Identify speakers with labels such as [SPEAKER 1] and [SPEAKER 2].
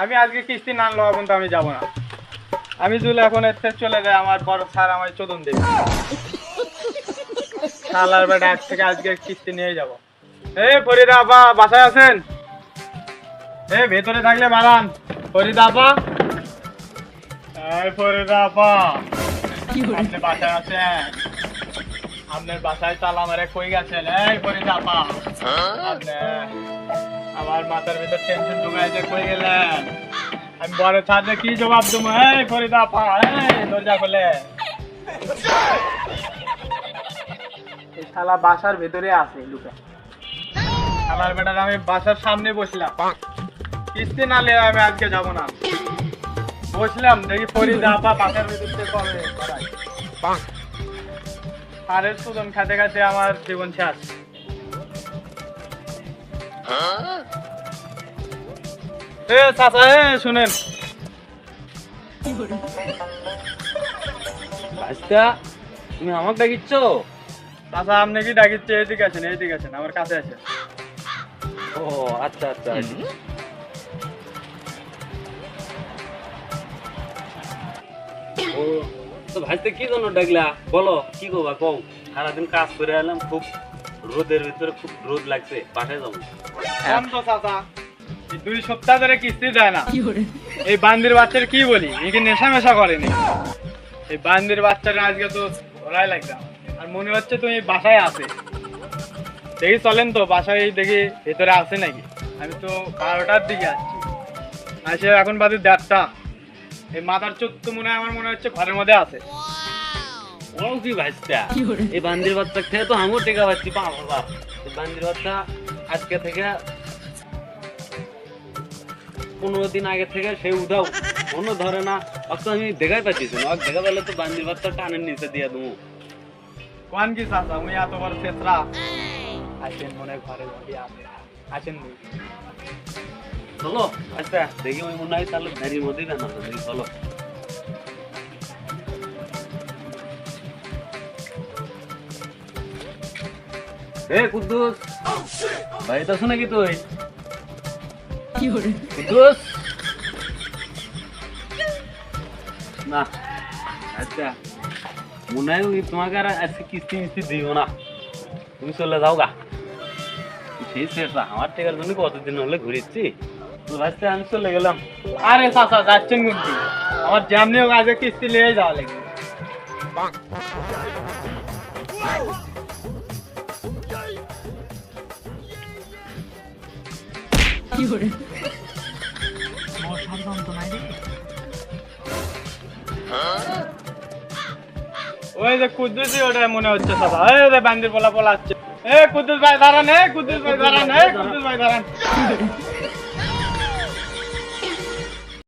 [SPEAKER 1] আমি আজকে কিস্তি না আনলো এখন তো আমি যাব না। আমি যদি এখন এর থেকে চলে যাই আমার বড় স্যার আমায় চোদন দেবে। শালার বেটা আজ থেকে আজকে কিস্তি নিয়ে যাব। এ ফরিদা আপা বাসায় আছেন? এ ভেতরে থাকলে বাড়ান। ফরিদা আপা? এই ফরিদা আপা আপনি বাসায় আছেন? আপনার বাসায় তালা মারে কই গেছেন? এই ফরিদা আপা। আপনি আমার মাথার ভিতর টেনশন ঢুকাই যে কই গেলেন? আমি বড় ছাদে কি জবাব দেবো? এই ফরিদা আপা এই দরজা খোলে। এই শালা বাসার ভেতরে আছে লুকা শালার বেটার আমি বাসার সামনে বসলাম। কিস্তি না নিয়ে আমি আজকে যাব না। বসলাম দেখি ফরিদা আপা বাসার ভেতর কবে সারের সুদন খাতে খাতে আমার জীবন শেষ। এ চাচা এ শুনেন।
[SPEAKER 2] আচ্ছা তুমি আমাকে ডাকিচ্ছ?
[SPEAKER 1] চাচা আপনি কি ডাকিচ্ছে আছেন আছেন আমার কাছে আছে
[SPEAKER 2] ও আচ্ছা আচ্ছা ও তো ভাইতে কি জন্য ডাকলা? বলো কি করবা কও? সারাদিন কাজ করে এলাম খুব রোদের ভিতরে খুব রোদ লাগছে বাসায় যাব।
[SPEAKER 1] কেন তো চাচা এই দুই সপ্তাহ ধরে কিস্তি দেয় না। এই বান্দির বাচ্চার কি বলি? একে নেশা মেশা করেনি? এই বান্দির বাচ্চাটা আজকে তো ধরাই লাগতাম আর মনে হচ্ছে তুমি বাসায় আছে। দেখি চলেন তো বাসায় দেখি ভেতরে আছে নাকি। আমি তো বারোটার দিকে আসছি। আসে এখন বাদে দেড়টা। এই মাথার চোখ তো মনে হয় আমার মনে হচ্ছে ঘরের মধ্যে আছে।
[SPEAKER 2] ও কি ভাইস্তা এই বান্দির বাচ্চা খেয়ে তো আমিও টেকা পাচ্ছি পা বাবা এই বান্দির বাচ্চা আজকে থেকে পনেরো দিন আগে থেকে সে উঠাও কোনো ধরে না অত আমি দেখাই পাচ্ছি না। দেখা পেলে তো বান্দির বাচ্চা টানের নিচে দিয়ে দেবো।
[SPEAKER 1] কোন কি চাচা উনি এত বড় চেতরা? আসেন মনে ঘরের মধ্যে আসেন নি।
[SPEAKER 2] চলো আচ্ছা দেখি ওই মনে হয় তাহলে গাড়ির মধ্যেই বানাবো চলো। এ, কুদ্দুস। ভাই তো নাকি তুই? কুদ্দুস। না আচ্ছা। মনে হয় ওই তোমাকে আর আজকে কিস্তি মিস্তি দিব না। তুমি চলে যাও গা। সেই শেষ আমার টেকার জন্য কতদিন হলে ঘুরেছি। তো ভাবছি আমি চলে গেলাম।
[SPEAKER 1] আরে চাচা, যাচ্ছেন কিন্তু আমার যেমনি হোক আজকে কিস্তি নিয়ে যাওয়া লাগবে ওই যে কুদ্দুসই ওটা মনে হচ্ছে দাদা এই যে বান্দির পোলা পোলা আসছে। এ কুদ্দুস ভাই দাঁড়ান, এ কুদ্দুস ভাই দাঁড়ান, এ কুদ্দুস ভাই দাঁড়ান।